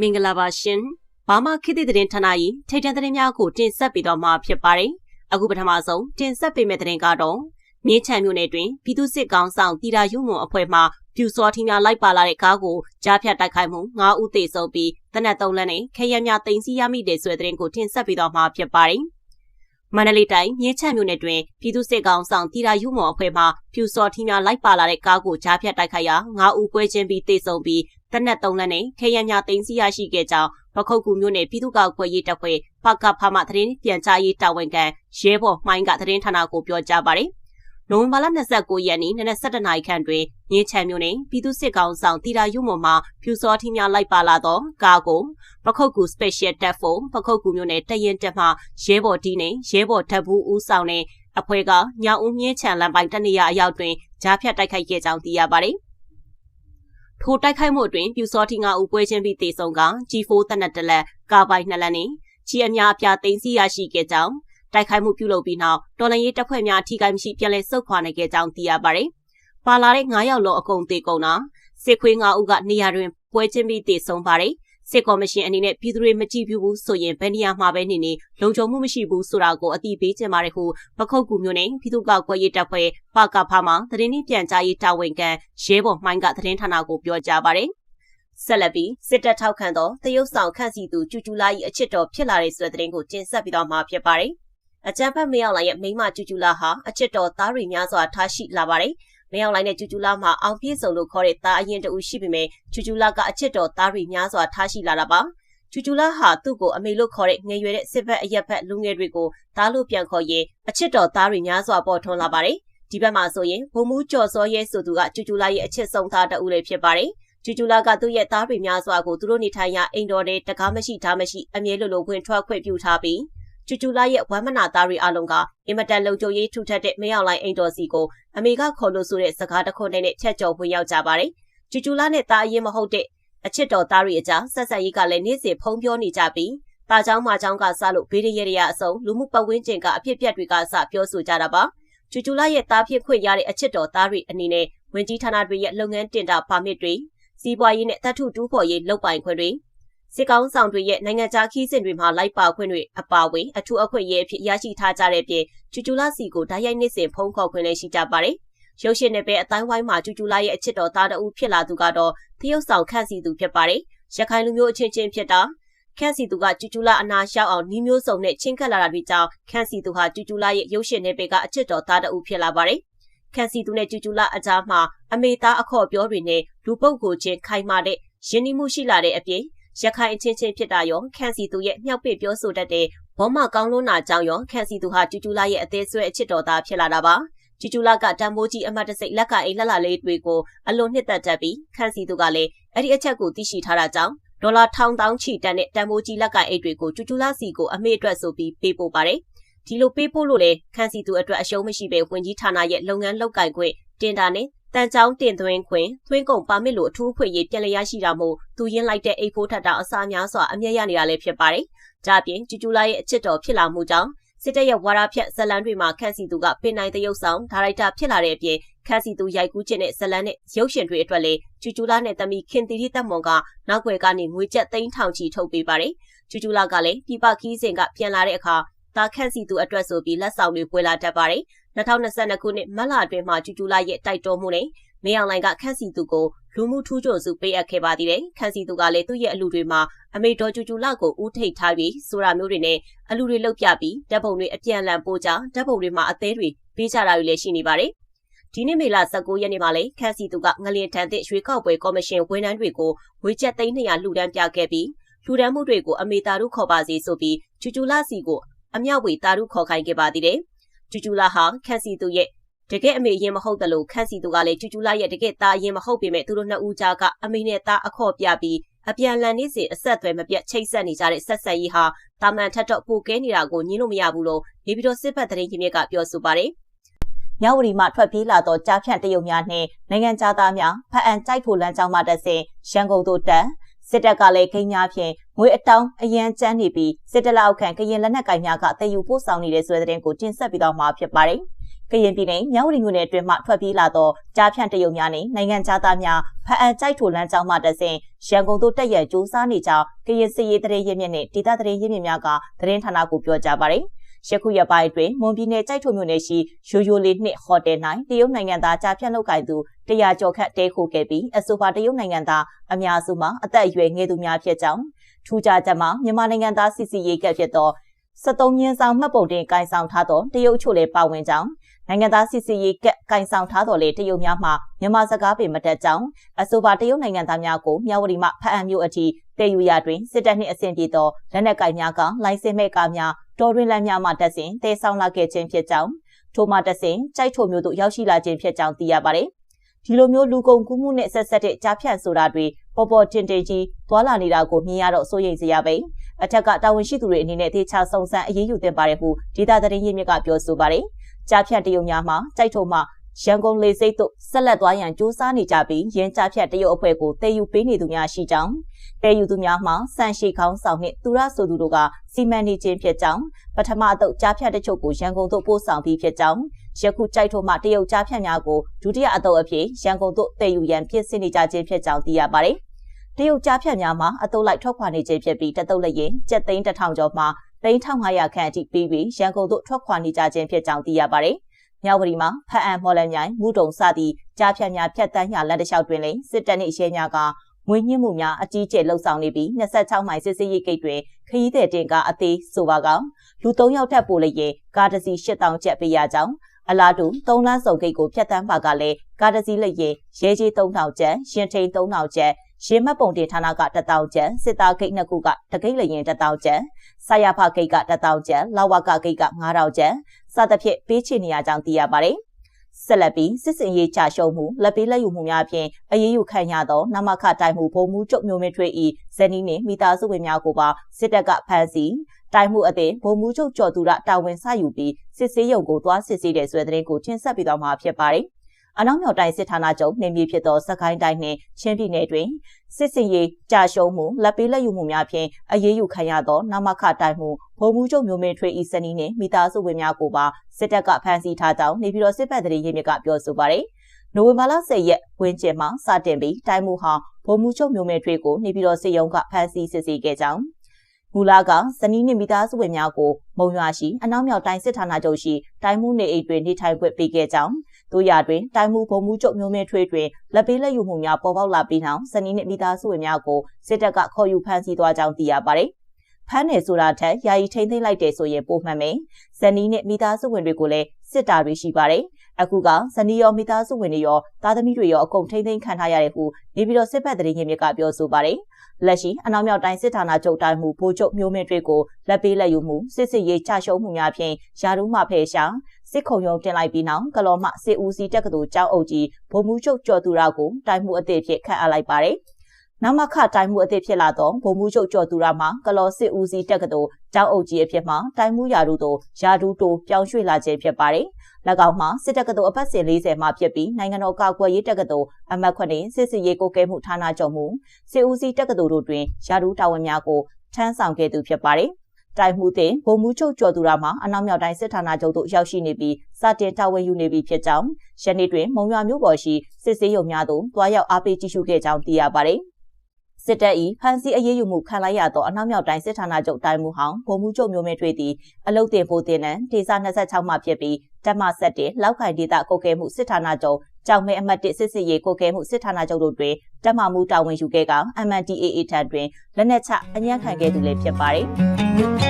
မင်္ဂလာပါရှင်။ဘာမခေတ်သစ်သတင်းဌာန၏ထိတ်တန့်သတင်းများကိုတင်ဆက်ပေးတော့မှာဖြစ်ပါတယ်။အခုပထမဆုံးတင်ဆက်ပေးမယ့်သတင်းကတော့မြင်းချံမြို့နယ်တွင်ပြည်သူစစ်ကောင်ဆောင်တီတာယူမွန်အဖွဲ့မှပြူစောထင်းများလိုက်ပါလာတဲ့ကားကိုကြားဖြတ်တိုက်ခိုက်မှု9ဦးသေဆုံးပြီးတနက်3လနဲ့ခရဲများတင်စီရမိတဲ့ဆွဲသတင်းကိုတင်ဆက်ပေးတော့မှာဖြစ်ပါတယ်။မန္တလေးတိုင်းမြင်းချံမြို့နယ်တွင်ပြည်သူစစ်ကောင်ဆောင်တီရာယူမော်အဖွဲ့မှပြူစော်ထီများလိုက်ပါလာတဲ့ကားကိုကြားဖြတ်တိုက်ခိုက်ရာ9ဦးပွဲချင်းပြီးတေဆုံးပြီး တနက်3လက်နဲ့ခရရများတင်စီရရှိခဲ့ကြောင်းပခုတ်ကူမြို့နယ်ပြည်သူ့ကောက်ခွဲရေးတပ်ဖွဲ့ပကဖမှသတင်းပြန်ကြားရေးတာဝန်ခံရဲဘော်မှိုင်းကသတင်းဌာနကိုပြောကြားပါတယ်နိုဝင်ဘာလ29ရက်နေ့နနက်7:00နာရီခန့်တွင်ငင်းချံမြို့နယ်ပြည်သူစစ်ကောင်ဆောင်တီရာယူမွန်မှဖြူစောထီများလိုက်ပါလာသောကားကိုပခုတ်ကူ Special Task Force ပခုတ်ကူမြို့နယ်တရင်တက်မှရဲဘော်ဒီနဲ့ရဲဘော်ထပ်ဘူးဦးဆောင်တဲ့အဖွဲ့ကညောင်ဦးမြင်းချံလမ်းပိုင်းတနေရအရောက်တွင်ကြားဖြတ်တိုက်ခိုက်ခဲ့ကြောင်းသိရပါတယ်။ ထိုတိုက်ခိုက်မှုအတွင်းပြူစောထီငါဦးပွဲချင်းပြီးတေဆုံးက G4 တနက်တလက်ကာပိုင်နှစ်လက်နဲ့ချီအများအပြားသိမ်းဆည်းရရှိခဲ့ကြောင်းတိုက်ခိုက်မှုပြုလုပ်ပြီးနောက်တော်လှန်ရေးတပ်ဖွဲ့များထိခိုက်မရှိပြန်လည်ဆုတ်ခွာနိုင်ခဲ့ကြောင်းသိရပါတယ်။ပါလာတဲ့9ယောက်လုံးအကုန်သေကုန်တာစစ်ခွေး9ဦးကနေရာတွင်ပွဲချင်းပြီးတေဆုံးပါတယ်။ စစ်ကော်မရှင်အနေနဲ့ပြည်သူတွေမကြည့်ဘူးဆိုရင်ဘယ်နေရာမှာပဲနေနေလုံခြုံမှုမရှိဘူးဆိုတာကိုအတိပေးချင်ပါတယ်ဟုပခုတ်ကူမျိုးနဲ့ပြည်သူ့ကောက်ကွယ်ရေးတပ်ဖွဲ့ပကဖမှသတင်းနှင့်ပြန်ကြားရေးတာဝန်ခံရဲဘော်မှိုင်းကသတင်းဌာနကိုပြောကြားပါတယ်။ဆက်လက်ပြီးစစ်တပ်ထောက်ခံသောတရုတ်ဆောင်ခန့်စီသူကျူကျူလာ၏အချစ်တော်ဖြစ်လာတဲ့ဆိုတဲ့သတင်းကိုတင်ဆက်ပြီးတော့မှာဖြစ်ပါတယ်။အကြမ်းဖက်မင်းအောင်လိုင်ရဲ့မိန်းမကျူကျူလာဟာအချစ်တော်သားတွေများစွာထားရှိလာပါတယ်။ မင်းအောင်လိုင်နဲ့ကျူကျူလာမှာအောင်ပြည့်စုံလို့ခေါ်တဲ့သားအရင်တူရှိပေမဲ့ကျူကျူလာကအချစ်တော်သားတွေများစွာထားရှိလာတာပါ။ကျူကျူလာဟာသူ့ကိုအမေလို့ခေါ်တဲ့ငယ်ရွယ်တဲ့စစ်ဘက်အရက်ဘက်လူငယ်တွေကိုသားလို့ပြန်ခေါ်ရင်အချစ်တော်သားတွေများစွာပေါ်ထွန်းလာပါတယ်။ဒီဘက်မှာဆိုရင်ဘုံမူးကျော်စောရဲဆိုသူကကျူကျူလာရဲ့အချစ်ဆုံးသားတဦးလေးဖြစ်ပါတယ်။ကျူကျူလာကသူ့ရဲ့သားတွေများစွာကိုသူတို့နေထိုင်ရာအိမ်တော်ထဲတကားမရှိထားမရှိအမြဲလိုလိုဝင်ထွက်ခွင့်ပြုထားပြီး ကျူကျူလာရဲ့ဝမ်းမနာသားတွေအလုံးကအင်မတန်လုံခြုံရေးထူထပ်တဲ့မင်းအောင်လိုင်းအိမ်တော်စီကိုအမေကခေါ်လို့ဆိုတဲ့စကားတစ်ခုနဲ့ချက်ကျော်ဝင်ရောက်ကြပါတယ်။ကျူကျူလာနဲ့သားအရင်မဟုတ်တဲ့အချစ်တော်သားတွေအကြားဆက်ဆက်ရေးကလည်းနေ့စဉ်ဖုံးပြောနေကြပြီးတာချောင်းမာချောင်းကစလို့ဘေးရရရအစုံလူမှုပတ်ဝန်းကျင်ကအဖြစ်ပြက်တွေကအစပြောဆိုကြတာပါ။ကျူကျူလာရဲ့သားဖြစ်ခွင့်ရတဲ့အချစ်တော်သားတွေအနေနဲ့ဝင်ကြီးဌာနတွေရဲ့လုပ်ငန်းတင်တာပါမစ်တွေစီးပွားရေးနဲ့တတ်ထုတူးဖော်ရေးလုပ်ပိုင်ခွင့်တွေ စစ်ကောင်းဆောင်တွေရဲ့နိုင်ငံခြားခီးစဉ်တွေမှာလိုက်ပါခွင့်တွေအပါအဝင်အထူးအခွင့်အရေးအဖြစ်ရရှိထားကြတဲ့ပြင်ကျူကျူလာစီကိုဓာတ်ရိုက်နှစ်စဉ်ဖုံးခေါ်ခွင့်လည်းရှိကြပါတယ်။ရုပ်ရှင်နယ်ပယ်အတိုင်းဝိုင်းမှာကျူကျူလာရဲ့အချစ်တော်သားတဦးဖြစ်လာသူကတော့သရုပ်ဆောင်ခန့်စီသူဖြစ်ပါတယ်။ရခိုင်လူမျိုးအချင်းချင်းဖြစ်တာခန့်စီသူကကျူကျူလာအနာရှောက်အောင်နှီးမျိုးစုံနဲ့ချင်းကပ်လာတာတွေကြောင့်ခန့်စီသူဟာကျူကျူလာရဲ့ရုပ်ရှင်နယ်ပယ်ကအချစ်တော်သားတဦးဖြစ်လာပါတယ်။ခန့်စီသူနဲ့ကျူကျူလာအကြားမှာအမေသားအခေါ်ပြောတွေနဲ့လူပုတ်ကိုချင်းခိုင်မာတဲ့ယဉ်နီးမှုရှိလာတဲ့အပြင် ရခိုင်အချင်းချင်းဖြစ်တာရောခန့်စီသူရဲ့မြောက်ပစ်ပြောဆိုတတ်တဲ့ဘောမကောင်းလွန်းနာကြောင့်ရောခန့်စီသူဟာကျူကျူလာရဲ့အသေးဆွဲအချစ်တော်သားဖြစ်လာတာပါကျူကျူလာကတံမိုးကြီးအမတ်တစိတ်လက်ကအိမ်လှလှလေးတွေကိုအလွန်နှစ်သက်တတ်ပြီးခန့်စီသူကလည်းအဲ့ဒီအချက်ကိုသိရှိထားတာကြောင့်ဒေါ်လာထောင်တောင်းချီတန်တဲ့တံမိုးကြီးလက်ကအိတ်တွေကိုကျူကျူလာစီကိုအမေအတွက်ဆိုပြီးပေးပို့ပါတယ်ဒီလိုပေးပို့လို့လေခန့်စီသူအတွက်အရှုံးမရှိပဲဝင်ကြီးဌာနရဲ့လုပ်ငန်းလုပ်ကိုင်ခွင့်တင်တာနဲ့ တန်ချောင်းတင်သွင်းခွင့်သွင်းကုန်ပါမစ်လိုအထူးခွင့်ရေးပြန်လည်ရရှိတာမို့သူရင်းလိုက်တဲ့အိတ်ဖိုးထက်တာအစားများစွာအမျက်ရနေတာလည်းဖြစ်ပါတယ်။ဒါပြင်ကျူကျူလာရဲ့အချစ်တော်ဖြစ်လာမှုကြောင့်စစ်တပ်ရဲ့ဝါဒဖြတ်ဇလန်တွေမှာခန့်စီသူကပင်နိုင်တရုပ်ဆောင်ဒါရိုက်တာဖြစ်လာတဲ့အပြင်ခန့်စီသူရိုက်ကူးခြင်းနဲ့ဇလန်နဲ့ရုပ်ရှင်တွေအတွက်လည်းကျူကျူလာနဲ့တမီခင်တီတီတက်မွန်ကနောက်ွယ်ကနေငွေကျပ်သိန်းထောင်ချီထုတ်ပေးပါတယ်။ကျူကျူလာကလည်းပြပခီးစဉ်ကပြန်လာတဲ့အခါဒါခန့်စီသူအတွက်ဆိုပြီးလက်ဆောင်တွေပွဲလာတတ်ပါတယ်။ 2022ခုနှစ်မတ်လအတွင်းမှာကျူကျူလာရဲ့တိုက်တွန်းမှုနဲ့မင်းအောင်လိုင်ကခန့်စီသူကိုလူမှုထူးချွန်စုပေးအပ်ခဲ့ပါသေးတယ်။ခန့်စီသူကလည်းသူ့ရဲ့အလူတွေမှာအမေတော်ကျူကျူလကိုဦးထိတ်ထားပြီးဆိုတာမျိုးတွေနဲ့အလူတွေလောက်ပြပြီးဓာတ်ပုံတွေအပြန်အလှန်ပို့ကြဓာတ်ပုံတွေမှာအသေးတွေပေးကြတာတွေလည်းရှိနေပါတယ်။ဒီနေ့မေလ19ရက်နေ့မှာလည်းခန့်စီသူကငလျင်ထန်တဲ့ရွှေကောက်ပွဲကော်မရှင်ဝန်ထမ်းတွေကိုဝေချက်သိန်း200လှူဒန်းပြခဲ့ပြီးလှူဒန်းမှုတွေကိုအမေတာတို့ခေါ်ပါစီဆိုပြီးကျူကျူလစီကိုအမြောက်ဝေတာတို့ခေါ်ခိုင်းခဲ့ပါသေးတယ်။ ကျူကျူလာဟာခန့်စီသူရဲ့တကယ်အမေရင်မဟုတ်တယ်လို့ခန့်စီသူကလည်းကျူကျူလာရဲ့တကယ်သားရင်မဟုတ်ပေမဲ့သူတို့နှစ်ဦးကြားကအမေနဲ့သားအခေါ်ပြပြီးအပြန်လန်နေစီအဆက်အသွယ်မပြတ်ချိတ်ဆက်နေကြတဲ့ဆက်ဆက်ရေးဟာတာမန်ထက်တော့ပိုကဲနေတာကိုညင်းလို့မရဘူးလို့နေပြည်တော်စစ်ဘက်သတင်းကြီးမြစ်ကပြောဆိုပါတယ်။မြဝတီမှထွက်ပြေးလာသောကြားဖြန့်တရုတ်များနှင့်နိုင်ငံသားများဖအံကြိုက်ဖို့လမ်းကြောင်းမှတက်စဉ်ရန်ကုန်သို့တက် စစ်တပ်ကလည်းခိန်းများဖြင့်ငွေအတောင်းအရန်ကျန်းနေပြီးစစ်တပ်လက်အောက်ခံကရင်လက်နက်ကိုင်များကတည်ယူပို့ဆောင်နေတဲ့ဆိုတဲ့တဲ့တင်ကိုတင်ဆက်ပြီးတော့မှာဖြစ်ပါတယ်။ကရင်ပြည်နယ်မြောက်ဝတီမြို့နယ်အတွင်းမှထွက်ပြေးလာသောကြားဖြန့်တရုတ်များနှင့်နိုင်ငံသားများဖအံကြိုက်ထိုလမ်းကြောင်းမှတဆင်ရန်ကုန်သို့တက်ရန်စူးစမ်းနေကြောင်းကရင်စစ်ရေးတရေရင်းမြစ်နှင့်ဒေသတရေရင်းမြစ်များကသတင်းဌာနကိုပြောကြားပါရယ် ယခုရက်ပိုင်းအတွင်းမွန်ပြည်နယ်ကြိုက်ထုံမြို့နယ်ရှိရိုယိုလေးနှစ်ဟိုတယ်၌တရုတ်နိုင်ငံသားကြားဖြတ်လုပ်ကိုင်သူတရားကျော်ခန့်တဲခိုခဲ့ပြီးအဆိုပါတရုတ်နိုင်ငံသားအများစုမှာအသက်အရွယ်ငယ်သူများဖြစ်ကြောင်းထူးခြားချက်မှာမြန်မာနိုင်ငံသားစစ်စီရေးကဖြစ်သော73မြင်းဆောင်မှတ်ပုံတင်ကင်ဆောင်ထားသောတရုတ်ချို့လည်းပါဝင်ကြောင်း နိုင်ငံသားစစ်စီရေးကကင်ဆောင်ထားတော်လေတရုတ်များမှမြန်မာစကားပင်မတက်ကြောင်းအဆိုပါတရုတ်နိုင်ငံသားများကိုမြဝတီမှဖအံမျိုးအထိတည်ယူရတွင်စစ်တပ်နှင့်အဆင့်ပြေသောလက်နက်ကင်များကလိုင်စင်မဲ့ကားများတော်တွင်လမ်းများမှတက်စဉ်တည်ဆောင်လာခဲ့ခြင်းဖြစ်ကြောင်းထိုမှတက်စဉ်ကြိုက်ထိုမျိုးတို့ရောက်ရှိလာခြင်းဖြစ်ကြောင်းသိရပါတယ်ဒီလိုမျိုးလူကုန်ကူးမှုနဲ့ဆက်ဆက်တဲ့ကြားဖြတ်ဆိုတာတွေပေါ်ပေါ်တင်တင်ကြီးသွာလာနေတာကိုမြင်ရတော့စိုးရိမ်စရာပဲအထက်ကတာဝန်ရှိသူတွေအနေနဲ့သေချာစုံစမ်းအရေးယူသင့်ပါတယ်ဟုဒေတာသတင်းရင်းမြစ်ကပြောဆိုပါတယ် ကြားဖြတ်တရုံများမှာကြိုက်ထုံမှရန်ကုန်လေစိတ်တို့ဆက်လက်သွားရန်စူးစမ်းနေကြပြီးရင်းကြားဖြတ်တရုတ်အဖွဲ့ကိုတည်ယူပေးနေသူများရှိကြောင်းတည်ယူသူများမှာစံရှိခေါင်းဆောင်နှင့်သူရဆိုသူတို့ကစီမံနေခြင်းဖြစ်ကြောင်းပထမအသုတ်ကြားဖြတ်တချို့ကိုရန်ကုန်သို့ပို့ဆောင်ပြီးဖြစ်ကြောင်းယခုကြိုက်ထုံမှတရုတ်ကြားဖြတ်များကိုဒုတိယအသုတ်အဖြစ်ရန်ကုန်သို့တည်ယူရန်ပြင်ဆင်နေကြခြင်းဖြစ်ကြောင်းသိရပါတယ်တရုတ်ကြားဖြတ်များမှာအတုပ်လိုက်ထွက်ခွာနေခြင်းဖြစ်ပြီးတတုပ်လည်းရင်ကျက်သိန်းတစ်ထောင်ကျော်မှ သိန်း1500ခန့်အထိပြီးပြီးရန်ကုန်သို့ထွက်ခွာနေကြခြင်းဖြစ်ကြောင်းသိရပါတယ်။မြောက်ဝတီမှာဖအံမော်လမြိုင်မူတုံစသည့်ကြားဖြတ်များဖြတ်တန်းရလက်တလျှောက်တွင်လည်းစစ်တပ်နှင့်ရဲများကငွေညှစ်မှုများအကြီးကျယ်လှုပ်ဆောင်နေပြီး26မိုင်စစ်စစ်ရေးဂိတ်တွင်ခရီးသည်တင်ကားအသေးဆိုပါကောင်လူ3ယောက်ထပ်ပို့လျင်ကားတစ်စီး8000ကျပ်ပေးရကြောင်းအလားတူ3လမ်းစုံဂိတ်ကိုဖျက်တမ်းပါကလည်းကားတစ်စီးလျင်ရဲကြီး3000ကျပ်ရှင်ထိန်3000ကျပ် ရေမတ်ပုံတင်ဌာနက1000ကျပ်စစ်သားဂိတ်နှစ်ခုကတကိတ်လျင်1000ကျပ်ဆရာဖဂိတ်က1000ကျပ်လောက်ဝကဂိတ်က9000ကျပ်စသဖြင့်ပေးချေနေရကြောင်းသိရပါတယ်ဆက်လက်ပြီးစစ်စင်ရေးချရှုံးမှုလက်ပေးလက်ယူမှုများဖြင့်အရေးယူခံရသောနမခတိုင်မှုဘုံမှုကျုပ်မျိုးမထွေဤဇနီးနှင့်မိသားစုဝင်များကိုပါစစ်တပ်ကဖမ်းဆီးတိုင်မှုအသည့်ဘုံမှုချုပ်ကျော်သူရတာဝန်ဆယူပြီးစစ်ဆေးရုံကိုသွားစစ်ဆေးတဲ့ဆွဲတဲ့ကိုတင်ဆက်ပြီးတော့မှာဖြစ်ပါတယ်။ အနောက်မြောက်တိုင်းစစ်ဌာနချုပ်နေမြေဖြစ်သောစကိုင်းတိုင်းနှင့်ချင်းပြည်နယ်တွင်စစ်စင်ရေးကြာရှုံးမှုလက်ပေးလက်ယူမှုများဖြင့်အရေးယူခံရသောနမခတိုင်မှုဘုံမှုချုပ်မျိုးမင်းထွေးဤစနီးနှင့်မိသားစုဝင်များကိုပါစစ်တပ်ကဖမ်းဆီးထားကြောင်းနေပြည်တော်စစ်ပတ်တရေရင်းမြစ်ကပြောဆိုပါရယ်နိုဝင်ဘာလ10ရက်ဝင်းကျင်မှာစတင်ပြီးတိုင်းမှုဟောင်းဘုံမှုချုပ်မျိုးမဲထွေးကိုနေပြည်တော်စစ်ရုံးကဖမ်းဆီးစစ်ဆေးခဲ့ကြောင်းမူလာကဇနီးနှင့်မိသားစုဝင်များကိုမုံရွာရှိအနောက်မြောက်တိုင်းစစ်ဌာနချုပ်ရှိတိုင်းမှုနေအိမ်တွင်နေထိုင်ခွင့်ပေးခဲ့ကြောင်း တို့ရတွင်တိုင်မှုဘုံမှုချုပ်မျိုးမဲထွေးတွင်လက်ပေးလက်ယူမှုများပေါ်ပေါက်လာပြီးနောက်ဇနီးနှင့်မိသားစုဝင်များကိုစစ်တပ်ကခေါ်ယူဖမ်းဆီးသွားကြောင်းသိရပါတယ်ဖမ်းနယ်ဆိုတာထက်ယာယီထိန်းသိမ်းလိုက်တယ်ဆိုရင်ပိုမှန်မယ်။ဇနီးနဲ့မိသားစုဝင်တွေကိုလည်းစစ်တာတွေရှိပါတယ်။အခုကဇနီးရောမိသားစုဝင်တွေရောသားသမီးတွေရောအကုန်ထိန်းသိမ်းခံထားရတယ်ဟုနေပြည်တော်စစ်ဘက်တရင်မြစ်ကပြောဆိုပါတယ်။လက်ရှိအနောက်မြောက်တိုင်းစစ်ဌာနချုပ်တိုင်းမှုဗိုလ်ချုပ်မျိုးမင်းတွေကိုလက်ပေးလက်ယူမှုစစ်စစ်ရေးချရှုံးမှုများဖြင့်ယာရုမှဖယ်ရှား စစ်ခုံရုံးတင်လိုက်ပြီးနောက်ကလော်မှစစ်ဦးစီးတက္ကသိုလ်ကျောင်းအုပ်ကြီးဗိုလ်မှူးချုပ်ကျော်သူရကိုတိုင်းမှုအသည့်ဖြစ်ခန့်အပ်လိုက်ပါတယ်။နမခတိုင်းမှုအသည့်ဖြစ်လာသောဗိုလ်မှူးချုပ်ကျော်သူရမှကလော်စစ်ဦးစီးတက္ကသိုလ်ကျောင်းအုပ်ကြီးအဖြစ်မှတိုင်းမှုရာထူးသို့ရာထူးတိုးပြောင်းရွှေ့လာခြင်းဖြစ်ပါတယ်။၎င်းမှာစစ်တက္ကသိုလ်အပတ်စဉ်40မှာဖြစ်ပြီးနိုင်ငံတော်ကာကွယ်ရေးတက္ကသိုလ်အမှတ်ခွနဲ့စစ်စစ်ရေးကိုကဲမှုဌာနချုပ်မှုစစ်ဦးစီးတက္ကသိုလ်တို့တွင်ရာထူးတာဝန်များကိုထမ်းဆောင်ခဲ့သူဖြစ်ပါတယ်။ တိုင်မှုတင်ဗိုလ်မှူးချုပ်ကျော်သူရမှအနောက်မြောက်တိုင်းစစ်ဌာနချုပ်သို့ရောက်ရှိနေပြီးစတင်တာဝန်ယူနေပြီဖြစ်ကြောင်းယနေ့တွင်မုံရွာမြို့ပေါ်ရှိစစ်ဆေးရုံများသို့တွားရောက်အားပေးကြည့်ရှုခဲ့ကြောင်းသိရပါတယ်။စစ်တပ်၏ဖမ်းဆီးအရေးယူမှုခံလိုက်ရသောအနောက်မြောက်တိုင်းစစ်ဌာနချုပ်တိုင်းမှုဟောင်းဗိုလ်မှူးချုပ်မျိုးမင်းထွေးသည်အလုတ်တင်ဖို့တင်နံဒေသ26မှဖြစ်ပြီးတပ်မ7လောက်ခိုင်ဒေသကုတ်ကဲမှုစစ်ဌာနချုပ်ကြောင်မဲအမှတ်1စစ်စစ်ရေးကုတ်ကဲမှုစစ်ဌာနချုပ်တို့တွင်တပ်မမှုတာဝန်ယူခဲ့ကောင် MNDAA ထံတွင်လက်နက်ချအညံ့ခံခဲ့သူလည်းဖြစ်ပါတယ်။